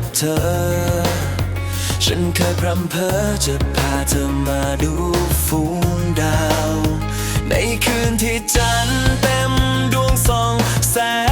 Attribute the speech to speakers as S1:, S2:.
S1: กับเธอ ฉันเคยพรำเพ้อจะพาเธอมาดูฟูงดาว ในคืนที่จันทร์เต็มดวงสองแสง